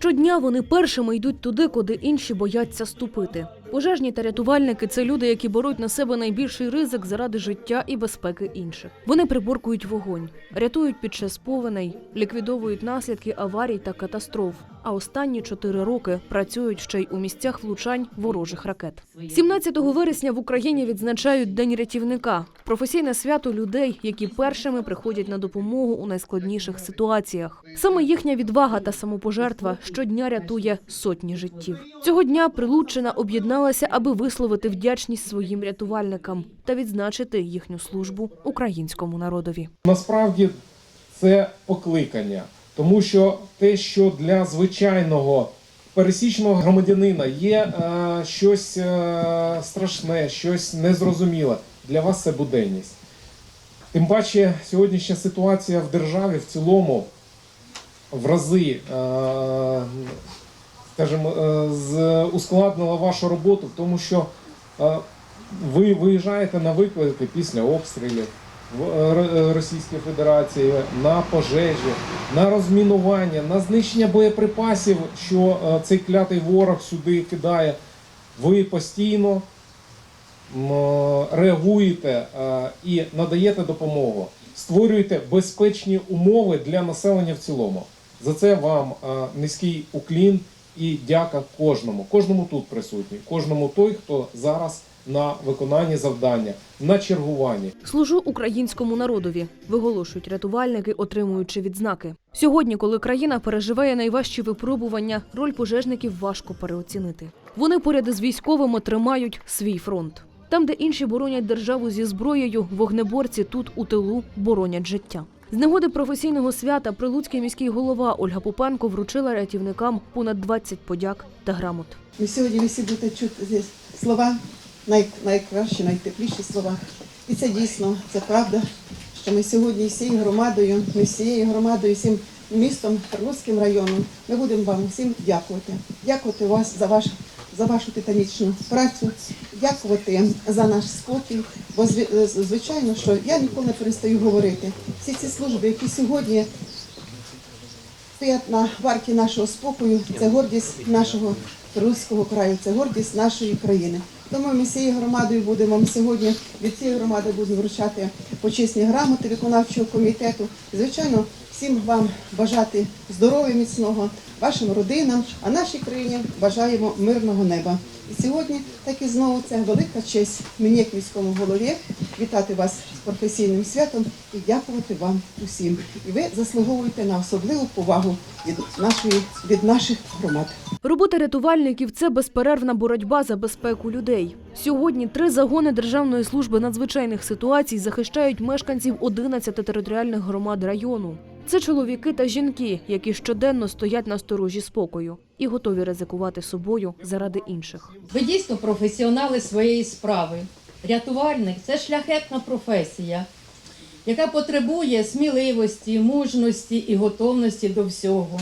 Щодня вони першими йдуть туди, куди інші бояться ступити. Пожежні та рятувальники це люди, які беруть на себе найбільший ризик заради життя і безпеки інших. Вони приборкують вогонь, рятують під час повеней, ліквідовують наслідки аварій та катастроф. А останні чотири роки працюють ще й у місцях влучань ворожих ракет. 17 вересня в Україні відзначають День рятівника професійне свято людей, які першими приходять на допомогу у найскладніших ситуаціях. Саме їхня відвага та самопожертва щодня рятує сотні життів. Цього дня Прилуччина об'єдналася, аби висловити вдячність своїм рятувальникам та відзначити їхню службу українському народові. Насправді це покликання, тому що те, що для звичайного пересічного громадянина є е, щось е, страшне, щось незрозуміле, для вас це буденність. Тим паче, сьогоднішня ситуація в державі в цілому в рази, е, скажімо, е, ускладнила вашу роботу, тому що е, ви виїжджаєте на виклики після обстрілів в е, Російської Федерації, на пожежі, на розмінування, на знищення боєприпасів, що цей клятий ворог сюди кидає. Ви постійно реагуєте і надаєте допомогу, створюєте безпечні умови для населення в цілому. За це вам низький уклін і дяка кожному, кожному тут присутній, кожному той, хто зараз на виконанні завдання, на чергуванні. Служу українському народові, виголошують рятувальники, отримуючи відзнаки. Сьогодні, коли країна переживає найважчі випробування, роль пожежників важко переоцінити. Вони поряд із військовими тримають свій фронт. Там, де інші боронять державу зі зброєю, вогнеборці тут у тилу боронять життя. З нагоди професійного свята прилуцький міський голова Ольга Попенко вручила рятівникам понад 20 подяк та грамот. Ми сьогодні всі будете чути здесь слова, най, найкращі, найтепліші слова. І це дійсно, це правда, що ми сьогодні всією громадою, ми всією громадою, всім містом, Карловським районом, ми будемо вам всім дякувати. Дякувати вас за ваш за вашу титанічну працю, дякувати за наш спокій. Бо звичайно, що я ніколи не перестаю говорити. Всі ці служби, які сьогодні стоять на варті нашого спокою. Це гордість нашого Руського краю, це гордість нашої країни. Тому ми всією громадою будемо сьогодні від цієї громади будемо вручати почесні грамоти виконавчого комітету. Звичайно, всім вам бажати здоров'я міцного, вашим родинам, а нашій країні бажаємо мирного неба. І сьогодні, так і знову, це велика честь мені, як міському голові, вітати вас з професійним святом і дякувати вам усім. І ви заслуговуєте на особливу повагу від нашої від наших громад. Робота рятувальників це безперервна боротьба за безпеку людей. Сьогодні три загони Державної служби надзвичайних ситуацій захищають мешканців 11 територіальних громад району. Це чоловіки та жінки, які щоденно стоять на сторожі спокою і готові ризикувати собою заради інших. Ви дійсно професіонали своєї справи. Рятувальник це шляхетна професія, яка потребує сміливості, мужності і готовності до всього.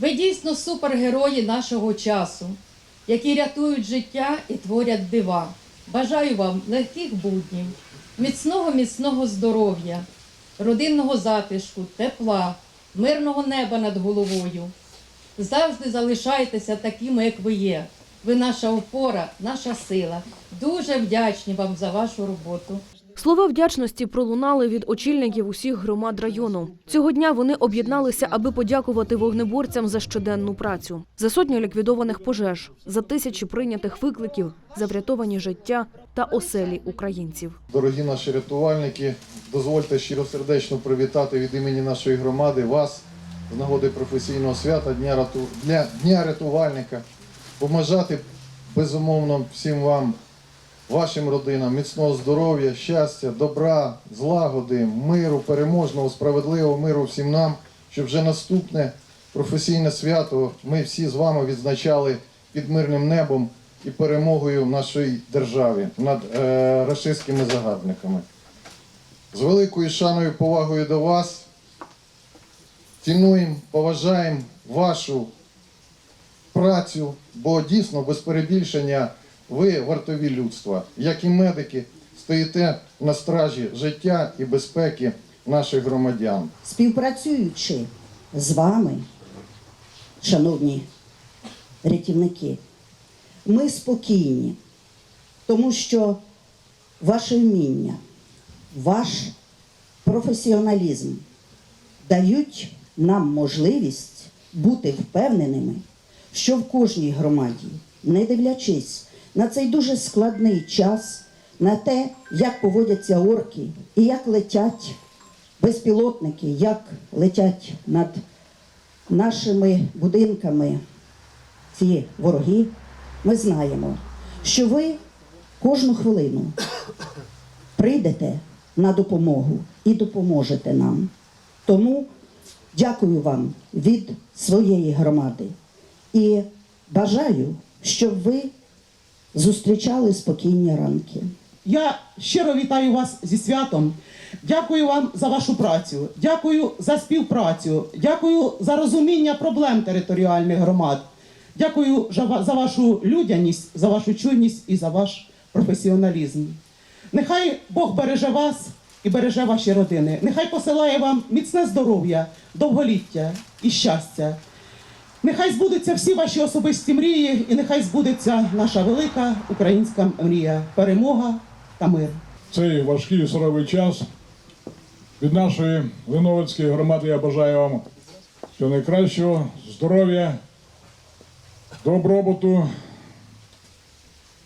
Ви дійсно супергерої нашого часу, які рятують життя і творять дива. Бажаю вам легких буднів, міцного міцного здоров'я, родинного затишку, тепла, мирного неба над головою. Завжди залишайтеся такими, як ви є. Ви наша опора, наша сила. Дуже вдячні вам за вашу роботу. Слова вдячності пролунали від очільників усіх громад району. Цього дня вони об'єдналися, аби подякувати вогнеборцям за щоденну працю, за сотні ліквідованих пожеж, за тисячі прийнятих викликів, за врятовані життя та оселі українців. Дорогі наші рятувальники, дозвольте щиросердечно привітати від імені нашої громади вас з нагоди професійного свята Дня, рату... Дня... Дня рятувальника, побажати безумовно всім вам, вашим родинам, міцного здоров'я, щастя, добра, злагоди, миру, переможного, справедливого миру всім нам, щоб вже наступне професійне свято ми всі з вами відзначали під мирним небом і перемогою в нашій державі над е, рашистськими загарбниками. З великою шаною повагою до вас цінуємо, поважаємо вашу працю, бо дійсно без перебільшення ви вартові людства, як і медики, стоїте на стражі життя і безпеки наших громадян. співпрацюючи з вами, шановні рятівники, ми спокійні, тому що ваше вміння, ваш професіоналізм дають нам можливість бути впевненими, що в кожній громаді, не дивлячись на цей дуже складний час, на те, як поводяться орки і як летять безпілотники, як летять над нашими будинками ці вороги, ми знаємо, що ви кожну хвилину прийдете на допомогу і допоможете нам. Тому дякую вам від своєї громади і бажаю, щоб ви зустрічали спокійні ранки. Я щиро вітаю вас зі святом. Дякую вам за вашу працю. Дякую за співпрацю. Дякую за розуміння проблем територіальних громад. Дякую за вашу людяність, за вашу чуйність і за ваш професіоналізм. Нехай Бог береже вас і береже ваші родини. Нехай посилає вам міцне здоров'я, довголіття і щастя. Нехай збудуться всі ваші особисті мрії, і нехай збудеться наша велика українська мрія перемога та мир. цей важкий суровий час від нашої Леновицької громади я бажаю вам всього найкращого, здоров'я, добробуту,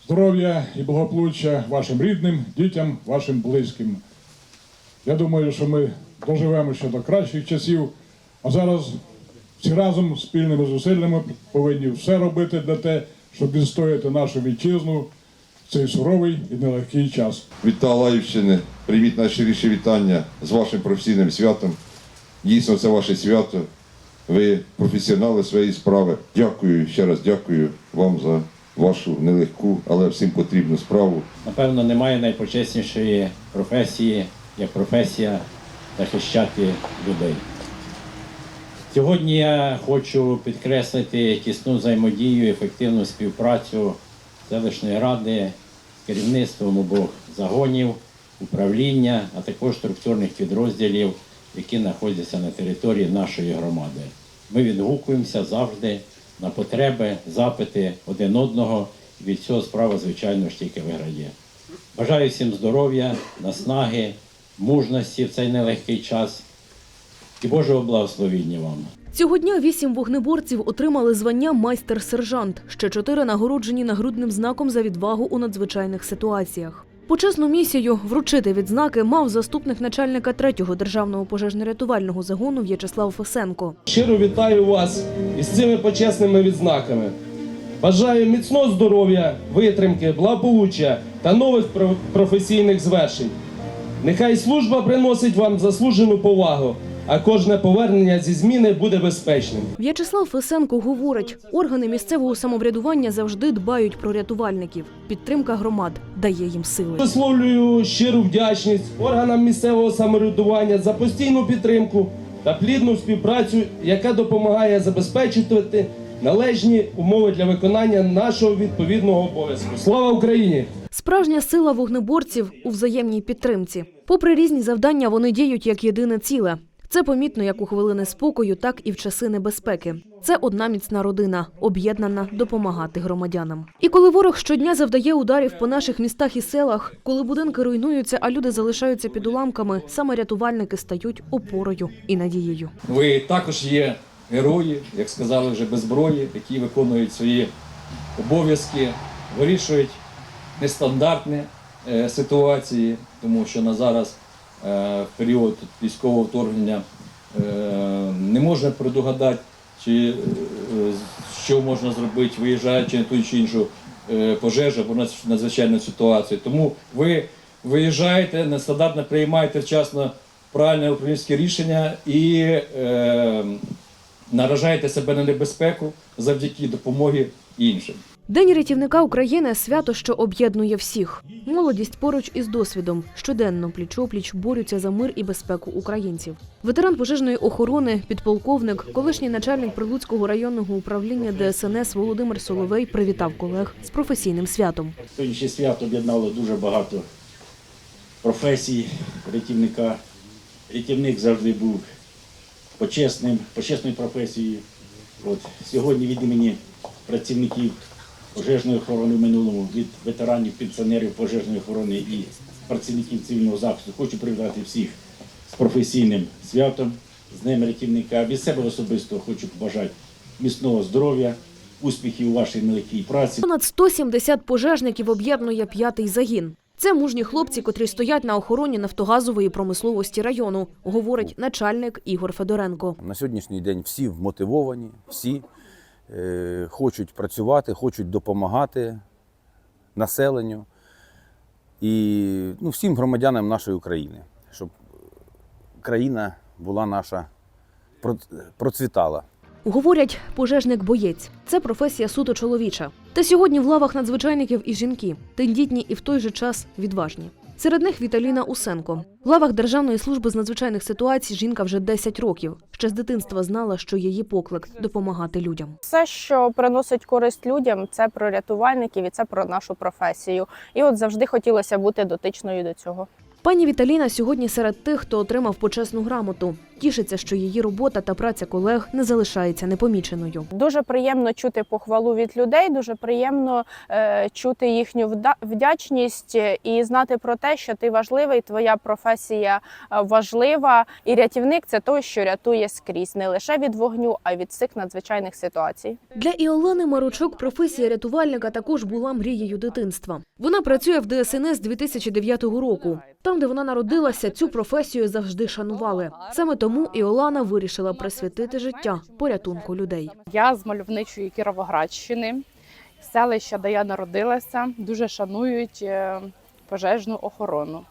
здоров'я і благополуччя вашим рідним, дітям, вашим близьким. Я думаю, що ми доживемо ще до кращих часів, а зараз всі разом спільними зусиллями повинні все робити для те, щоб відстояти нашу вітчизну в цей суровий і нелегкий час. від Талаївщини. Прийміть найщиріші вітання з вашим професійним святом. Дійсно, це ваше свято. Ви професіонали своєї справи. Дякую ще раз дякую вам за вашу нелегку, але всім потрібну справу. Напевно, немає найпочеснішої професії, як професія захищати людей. Сьогодні я хочу підкреслити тісну взаємодію, ефективну співпрацю селищної ради з керівництвом обох загонів, управління, а також структурних підрозділів, які знаходяться на території нашої громади. Ми відгукуємося завжди на потреби, запити один одного. І від цього справа, звичайно ж, тільки виграє. Бажаю всім здоров'я, наснаги, мужності в цей нелегкий час і Божого благословіння вам. Цього дня вісім вогнеборців отримали звання майстер-сержант. Ще чотири нагороджені нагрудним знаком за відвагу у надзвичайних ситуаціях. Почесну місію вручити відзнаки мав заступник начальника третього державного пожежно-рятувального загону В'ячеслав Фесенко. Щиро вітаю вас із цими почесними відзнаками. Бажаю міцного здоров'я, витримки, благополуччя та нових про- професійних звершень. Нехай служба приносить вам заслужену повагу, а кожне повернення зі зміни буде безпечним. В'ячеслав Фесенко говорить, органи місцевого самоврядування завжди дбають про рятувальників. Підтримка громад дає їм сили. Висловлюю щиру вдячність органам місцевого самоврядування за постійну підтримку та плідну співпрацю, яка допомагає забезпечувати належні умови для виконання нашого відповідного обов'язку. Слава Україні! Справжня сила вогнеборців у взаємній підтримці. Попри різні завдання, вони діють як єдине ціле. Це помітно як у хвилини спокою, так і в часи небезпеки. Це одна міцна родина, об'єднана допомагати громадянам. І коли ворог щодня завдає ударів по наших містах і селах, коли будинки руйнуються, а люди залишаються під уламками, саме рятувальники стають опорою і надією. Ви також є герої, як сказали вже без зброї, які виконують свої обов'язки, вирішують нестандартні е, ситуації, тому що на зараз в період військового вторгнення е, не можна предугадати, чи е, що можна зробити, виїжджаючи на ту чи іншу е, пожежу або надз- надзвичайну ситуацію. Тому ви виїжджаєте, нестандартно приймаєте вчасно правильне управлінське рішення і е, наражаєте себе на небезпеку завдяки допомоги іншим. День рятівника України свято, що об'єднує всіх. Молодість поруч із досвідом щоденно пліч-опліч борються за мир і безпеку українців. Ветеран пожежної охорони, підполковник, колишній начальник Прилуцького районного управління ДСНС Володимир Соловей привітав колег з професійним святом. Сьогоднішнє свято об'єднало дуже багато професій рятівника. Рятівник завжди був почесним, почесною професією. От сьогодні від імені працівників пожежної охорони в минулому, від ветеранів, пенсіонерів пожежної охорони і працівників цивільного захисту хочу привітати всіх з професійним святом, з Днем рятівника. Від себе особисто хочу побажати міцного здоров'я, успіхів у вашій нелегкій праці. Понад 170 пожежників об'єднує п'ятий загін. Це мужні хлопці, котрі стоять на охороні нафтогазової промисловості району, говорить начальник Ігор Федоренко. На сьогоднішній день всі вмотивовані, всі хочуть працювати, хочуть допомагати населенню і ну, всім громадянам нашої України, щоб країна була наша проц- процвітала. Говорять, пожежник-боєць це професія суто чоловіча. Та сьогодні в лавах надзвичайників і жінки, тендітні і в той же час відважні. Серед них Віталіна Усенко. В лавах Державної служби з надзвичайних ситуацій жінка вже 10 років. Ще з дитинства знала, що її поклик допомагати людям. Все, що приносить користь людям, це про рятувальників і це про нашу професію. І от завжди хотілося бути дотичною до цього. Пані Віталіна сьогодні серед тих, хто отримав почесну грамоту. Тішиться, що її робота та праця колег не залишається непоміченою. Дуже приємно чути похвалу від людей, дуже приємно е, чути їхню вдячність і знати про те, що ти важливий, твоя професія е, важлива. І рятівник це той, що рятує скрізь не лише від вогню, а й від цих надзвичайних ситуацій. Для Іолани Маручок професія рятувальника також була мрією дитинства. Вона працює в ДСНС з 2009 року. Там, де вона народилася, цю професію завжди шанували. Саме тому Іолана вирішила присвятити життя порятунку людей. Я з мальовничої Кіровоградщини, селища, де я народилася, дуже шанують е, пожежну охорону.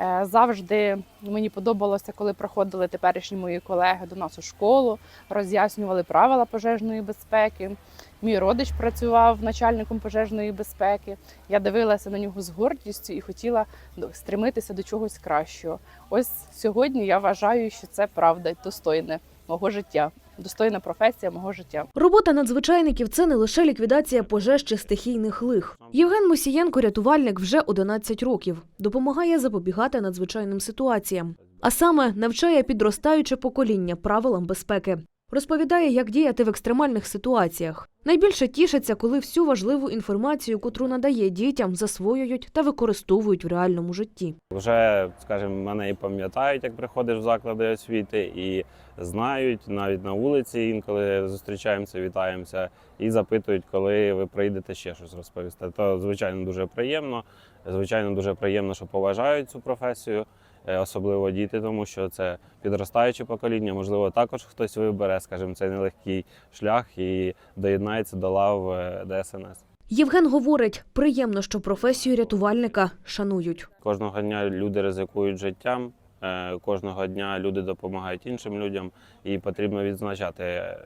Е, Завжди мені подобалося, коли приходили теперішні мої колеги до нас у школу, роз'яснювали правила пожежної безпеки. Мій родич працював начальником пожежної безпеки. Я дивилася на нього з гордістю і хотіла стремитися до чогось кращого. Ось сьогодні я вважаю, що це правда достойне мого життя, достойна професія мого життя. Робота надзвичайників це не лише ліквідація пожеж чи стихійних лих. Євген Мусієнко, рятувальник, вже 11 років, допомагає запобігати надзвичайним ситуаціям, а саме навчає підростаюче покоління правилам безпеки. Розповідає, як діяти в екстремальних ситуаціях. Найбільше тішиться, коли всю важливу інформацію, котру надає дітям, засвоюють та використовують в реальному житті. Вже, скажімо, мене і пам'ятають, як приходиш в заклади освіти, і знають навіть на вулиці, інколи зустрічаємося, вітаємося і запитують, коли ви прийдете ще щось розповісти. То звичайно дуже приємно. Звичайно, дуже приємно, що поважають цю професію, особливо діти, тому що це підростаюче покоління. Можливо, також хтось вибере, скажімо, цей нелегкий шлях і доєднається до лав е, ДСНС. Євген говорить, приємно, що професію рятувальника шанують. Кожного дня люди ризикують життям, е, кожного дня люди допомагають іншим людям, і потрібно відзначати е,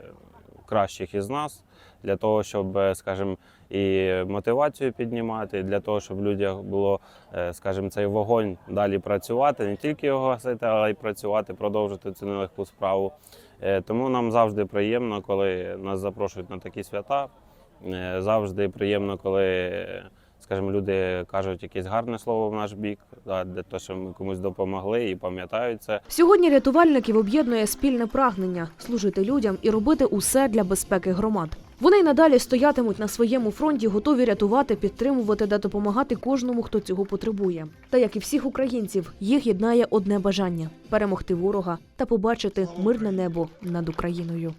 кращих із нас для того, щоб, е, скажімо, і мотивацію піднімати, для того, щоб в людях було, е, скажімо, цей вогонь далі працювати, не тільки його гасити, але й працювати, продовжити цю нелегку справу. Е, Тому нам завжди приємно, коли нас запрошують на такі свята. Завжди приємно, коли, скажімо, люди кажуть якесь гарне слово в наш бік, да, для того, що ми комусь допомогли і пам'ятають це. Сьогодні рятувальників об'єднує спільне прагнення служити людям і робити усе для безпеки громад. Вони й надалі стоятимуть на своєму фронті, готові рятувати, підтримувати та допомагати кожному, хто цього потребує. Та як і всіх українців, їх єднає одне бажання перемогти ворога та побачити мирне небо над Україною.